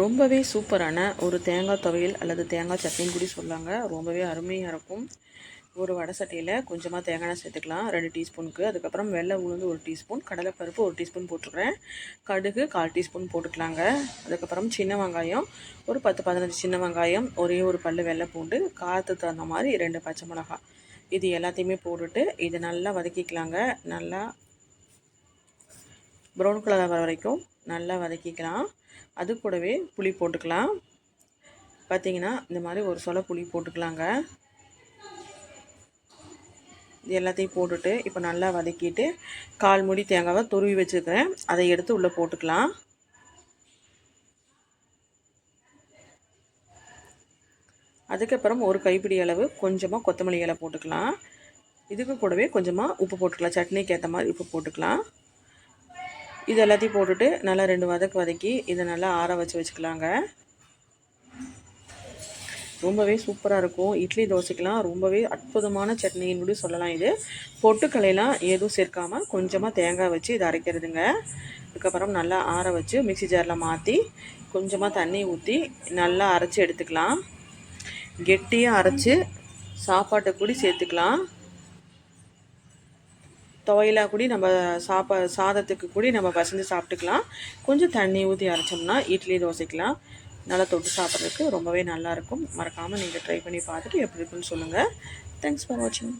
ரொம்பவே சூப்பரான ஒரு தேங்காய் துவையல் அல்லது தேங்காய் சட்னின்னு கூட சொல்லாங்க. ரொம்பவே அருமையாக இருக்கும். ஒரு வடை சட்டியில் கொஞ்சமாக தேங்காய் சேர்த்துக்கலாம். ரெண்டு டீஸ்பூனுக்கு. அதுக்கப்புறம் வெள்ளை உளுந்து ஒரு டீஸ்பூன் கடலைப்பருப்பு ஒரு டீஸ்பூன் போட்டுக்கிறேன். கடுகு கால் டீஸ்பூன் போட்டுக்கலாங்க. அதுக்கப்புறம் சின்ன வெங்காயம் ஒரு பத்து பதினஞ்சு சின்ன வெங்காயம் ஒரே ஒரு பல் வெள்ளை பூண்டு காற்றுக்கு தகுந்த மாதிரி ரெண்டு பச்சை மிளகாய் இது எல்லாத்தையுமே போட்டுட்டு இதை நல்லா வதக்கிக்கலாங்க. நல்லா ப்ரௌன் கலர் வர வரைக்கும் நல்லா வதக்கிக்கலாம். அது கூடவே புளி போட்டுக்கலாம். பார்த்தீங்கன்னா இந்த மாதிரி ஒரு சொல புளி போட்டுக்கலாங்க. இது எல்லாத்தையும் போட்டுட்டு இப்போ நல்லா வதக்கிட்டு கால் முடி தேங்காவை துருவி வச்சுருக்கிறேன். அதை எடுத்து உள்ளே போட்டுக்கலாம். அதுக்கப்புறம் ஒரு கைப்பிடி அளவு கொஞ்சமாக கொத்தமல்லி இலை போட்டுக்கலாம். இதுக்கு கூடவே கொஞ்சமாக உப்பு போட்டுக்கலாம். சட்னிக்கு ஏற்ற மாதிரி உப்பு போட்டுக்கலாம். இது எல்லாத்தையும் போட்டுட்டு நல்லா ரெண்டு வதக்கு வதக்கி இதை நல்லா ஆற வச்சு வச்சுக்கலாங்க. ரொம்பவே சூப்பராக இருக்கும். இட்லி தோசைக்கெலாம் ரொம்பவே அற்புதமான சட்னின்னு கூட சொல்லலாம் இது. பொட்டுக்கலையெல்லாம் எதுவும் சேர்க்காமல் கொஞ்சமாக தேங்காய் வச்சு இதை அரைக்கிறதுங்க. அதுக்கப்புறம் நல்லா ஆற வச்சு மிக்சி ஜாரில் மாற்றி கொஞ்சமாக தண்ணி ஊற்றி நல்லா அரைச்சி எடுத்துக்கலாம். கெட்டியாக அரைச்சி சாப்பாட்டை கூட சேர்த்துக்கலாம். துவையலாக கூட நம்ம சாப்பா சாதத்துக்கு கூடி நம்ம பசஞ்சு சாப்பிட்டுக்கலாம். கொஞ்சம் தண்ணி ஊற்றி அரைச்சோம்னா இட்லி தோசைக்கெலாம். நல்லா தொட்டு சாப்பிட்றதுக்கு ரொம்பவே நல்லாயிருக்கும் மறக்காமல் நீங்கள் ட்ரை பண்ணி பார்த்துட்டு எப்படி இருக்குன்னு சொல்லுங்கள் தேங்க்ஸ் ஃபார் வாட்சிங்